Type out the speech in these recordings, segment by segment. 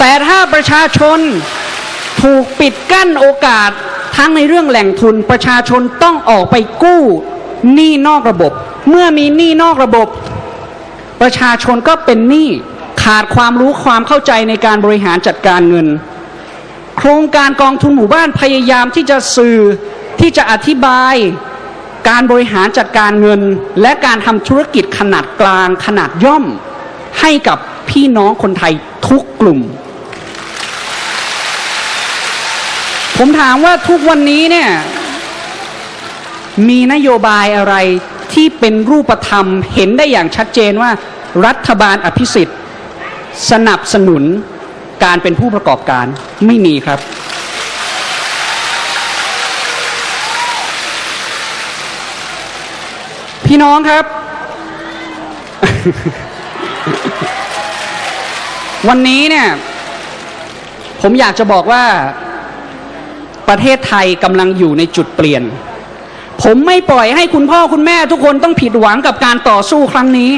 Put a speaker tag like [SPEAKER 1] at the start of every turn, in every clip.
[SPEAKER 1] แต่ถ้าประชาชนถูกปิดกั้นโอกาสทั้งในเรื่องแหล่งทุนประชาชนต้องออกไปกู้หนี้นอกระบบ เมื่อมีหนี้นอกระบบ ประชาชนก็เป็นหนี้ขาดความรู้ความเข้าใจในการบริหารจัดการเงิน โครงการกองทุนหมู่บ้านพยายามที่จะสื่อที่จะอธิบายการบริหารจัดการเงิน และการทำธุรกิจขนาดกลางขนาดย่อม ให้กับพี่น้องคนไทยทุกกลุ่ม ผมถามว่าทุกวันนี้เนี่ย มีนโยบายอะไรที่เป็นรูปธรรมเห็นได้อย่างชัดเจนว่า รัฐบาลอภิสิทธิ์ สนับสนุนการเป็นผู้ประกอบการไม่มีครับ พี่น้องครับ วันนี้เนี่ย ผมอยากจะบอกว่า ประเทศไทยกำลังอยู่ในจุดเปลี่ยน ผมไม่ปล่อยให้คุณพ่อคุณแม่ทุกคนต้องผิดหวังกับการต่อสู้ครั้งนี้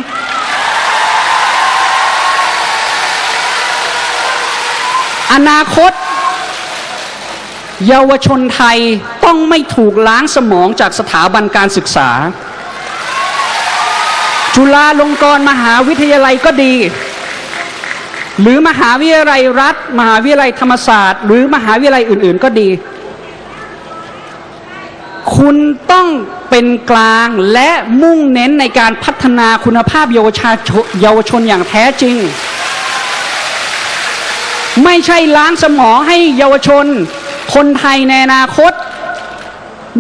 [SPEAKER 1] อนาคต เยาวชนไทยต้องไม่ถูกล้างสมองจากสถาบันการศึกษา จุฬาลงกรณ์มหาวิทยาลัยก็ดีหรือมหาวิทยาลัยรัฐ มหาวิทยาลัยธรรมศาสตร์ หรือมหาวิทยาลัยอื่น ๆ ก็ดี คุณต้องเป็นกลางและมุ่งเน้นในการพัฒนาคุณภาพเยาวชนเยาวชนอย่างแท้จริง ไม่ใช่ล้างสมองให้เยาวชน คนไทยในอนาคต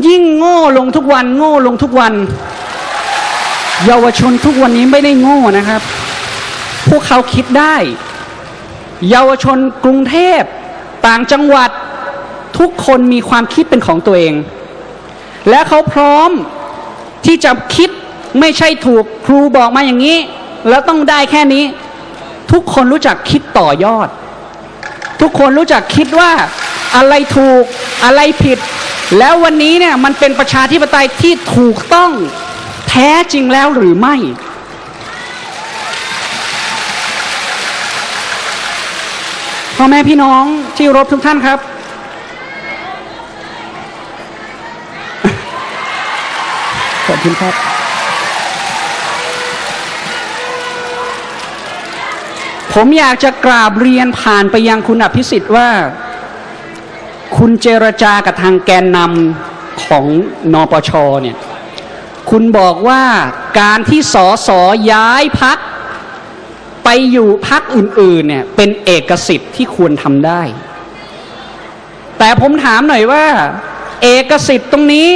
[SPEAKER 1] ยิ่งโง่ลงทุกวัน โง่ลงทุกวัน เยาวชนทุกวันนี้ไม่ได้โง่นะครับ พวกเขาคิดได้ เยาวชนกรุงเทพ ต่างจังหวัดทุกคนมีความคิดเป็นของตัวเอง และเขาพร้อมที่จะคิดไม่ใช่ถูกครูบอกมาอย่างนี้ แล้วต้องได้แค่นี้ ทุกคนรู้จักคิดต่อยอด ทุกคนรู้จักคิดว่าอะไรถูกอะไรผิด แล้ววันนี้เนี่ยมันเป็นประชาธิปไตยที่ถูกต้องแท้จริงแล้วหรือไม่ พ่อแม่พี่น้องที่รบทุกท่านครับ ขอบ คุณครับผมอยากจะกราบเรียนผ่านไปยังคุณอภิสิทธิ์ว่า คุณเจรจากับทางแกนนำของนปชเนี่ย คุณบอกว่าการที่สอสอย้ายพักไปอยู่พักอื่น ๆ เนี่ย เป็นเอกสิทธิ์ที่ควรทำได้ แต่ผมถามหน่อยว่า เอกสิทธิ์ตรงนี้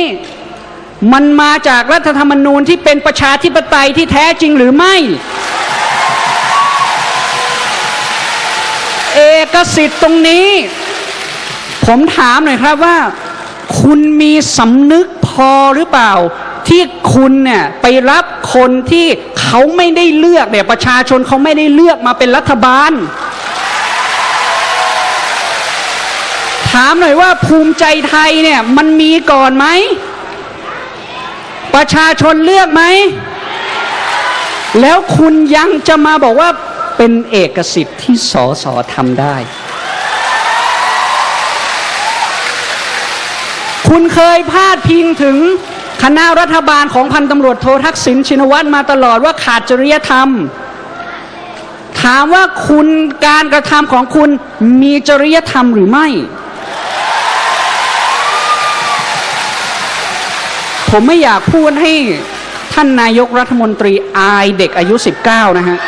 [SPEAKER 1] มันมาจากรัฐธรรมนูญที่เป็นประชาธิปไตยที่แท้จริงหรือไม่ เอกสิทธิ์ตรงนี้ ผมถามหน่อยครับว่า คุณมีสำนึกพอหรือเปล่า ที่คุณเนี่ยไปรับคนที่เขาไม่ได้เลือกเนี่ยประชาชนเขาไม่ได้เลือกมาเป็นรัฐบาลถามหน่อยว่าภูมิใจไทยเนี่ยมันมีก่อนไหม ประชาชนเลือกไหม แล้วคุณยังจะมาบอกว่าเป็นเอกสิทธิ์ที่สอสอทำได้ คุณเคยพาดพิงถึงคณะรัฐบาลของพันตำรวจโททักษิณชินวัตรมาตลอดว่าขาดจริยธรรม ถามว่าคุณการกระทำของคุณมีจริยธรรมหรือไม่ ผมไม่อยากพูดให้ท่านนายกรัฐมนตรีอายเด็กอายุ 19 นะฮะ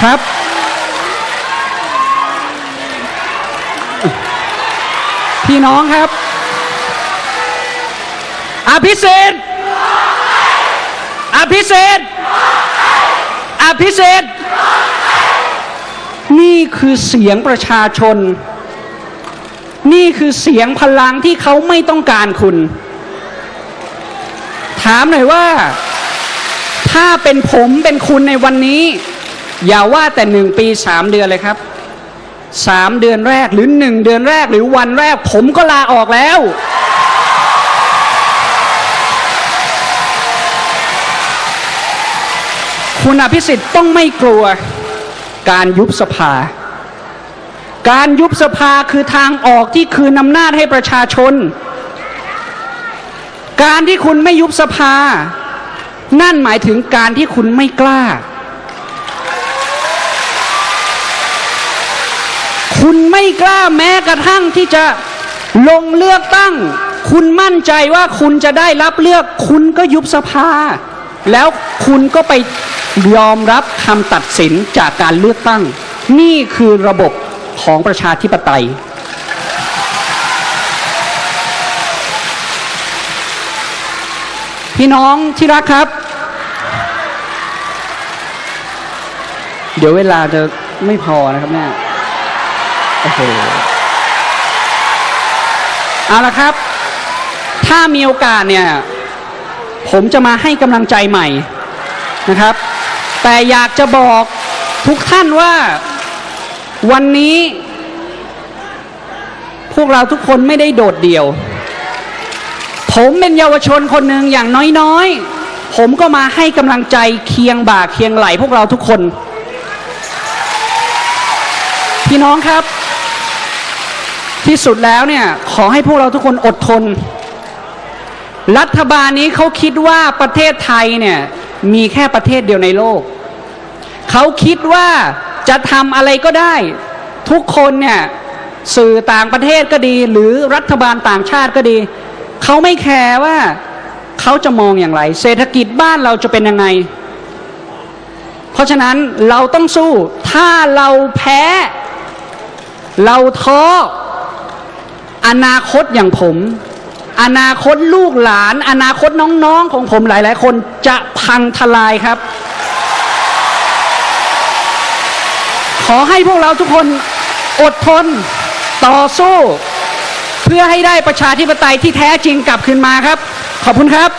[SPEAKER 1] ครับ พี่น้องครับ อภิเษษอภิเษษอภิเษษนี่คือเสียงประชาชน นี่คือเสียงพลังที่เขาไม่ต้องการคุณ ถามหน่อยว่า ถ้าเป็นผมเป็นคุณในวันนี้ อย่าว่าแต่หนึ่งปีสามเดือนเลยครับสามเดือนแรกหรือหนึ่งเดือนแรกหรือวันแรก ผมก็ลาออกแล้วคุณอภิสิทธิ์ต้องไม่กลัวการยุบสภา การยุบสภาคือทางออกที่คืนอำนาจให้ประชาชน การที่คุณไม่ยุบสภา นั่นหมายถึงการที่คุณไม่กล้า คุณไม่กล้าแม้กระทั่งที่จะลงเลือกตั้ง คุณมั่นใจว่าคุณจะได้รับเลือก คุณก็ยุบสภา แล้วคุณก็ไปยอมรับคำตัดสินจากการเลือกตั้ง นี่คือระบบ ของประชาธิปไตย พี่น้องที่รักครับ เดี๋ยวเวลาจะไม่พอนะครับแม่โอ้โหเอาละครับ ถ้ามีโอกาสเนี่ย ผมจะมาให้กำลังใจใหม่นะครับ แต่อยากจะบอกทุกท่านว่า วันนี้ พวกเราทุกคนไม่ได้โดดเดี่ยว ผมเป็นเยาวชนคนหนึ่งอย่างน้อยๆ ผมก็มาให้กำลังใจเคียงบ่าเคียงไหลพวกเราทุกคน พี่น้องครับ ที่สุดแล้วเนี่ย ขอให้พวกเราทุกคนอดทน รัฐบาลนี้เขาคิดว่าประเทศไทยเนี่ย มีแค่ประเทศเดียวในโลก เขาคิดว่า จะทำอะไรก็ได้ ทุกคนเนี่ยสื่อต่างประเทศก็ดี หรือรัฐบาลต่างชาติก็ดี เขาไม่แคร์ว่าเขาจะมองอย่างไร เศรษฐกิจบ้านเราจะเป็นยังไง เพราะฉะนั้นเราต้องสู้ ถ้าเราแพ้ เราท้ออนาคตอย่างผม อนาคตลูกหลาน อนาคตน้องๆของผมหลาย ๆ คนจะพังทลายครับ อให้พวกเราทุกคนอดทนต่อสู้ เพื่อให้ได้ประชาธิปไตยที่แท้จริงกลับคืนมาครับ ขอบคุณครับ